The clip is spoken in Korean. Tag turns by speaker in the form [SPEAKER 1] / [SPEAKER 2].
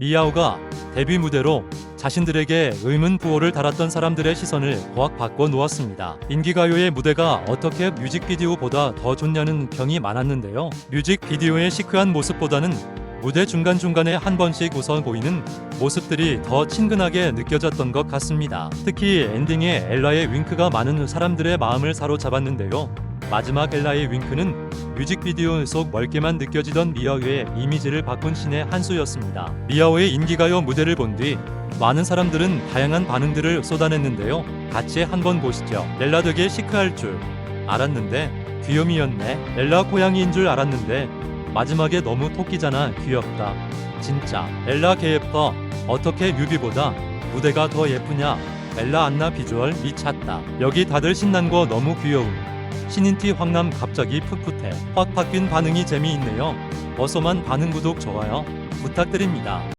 [SPEAKER 1] 미야오가 데뷔 무대로 자신들에게 의문 부호를 달았던 사람들의 시선을 고악 바꿔 놓았습니다. 인기가요의 무대가 어떻게 뮤직비디오보다 더 좋냐는 평이 많았는데요. 뮤직비디오의 시크한 모습보다는 무대 중간중간에 한 번씩 웃어 보이는 모습들이 더 친근하게 느껴졌던 것 같습니다. 특히 엔딩에 엘라의 윙크가 많은 사람들의 마음을 사로잡았는데요. 마지막 엘라의 윙크는 뮤직비디오 속 멀게만 느껴지던 미아오의 이미지를 바꾼 신의 한 수였습니다. 미아오의 인기가요 무대를 본 뒤 많은 사람들은 다양한 반응들을 쏟아냈는데요. 같이 한번 보시죠. 엘라 되게 시크할 줄 알았는데 귀요미였네. 엘라 고양이인 줄 알았는데 마지막에 너무 토끼잖아. 귀엽다. 진짜. 엘라 개 예뻐. 어떻게 뮤비보다 무대가 더 예쁘냐? 엘라 안나 비주얼 미쳤다. 여기 다들 신난 거 너무 귀여움. 신인티 황남 갑자기 풋풋해. 확 바뀐 반응이 재미있네요. 어서만 반응 구독 좋아요 부탁드립니다.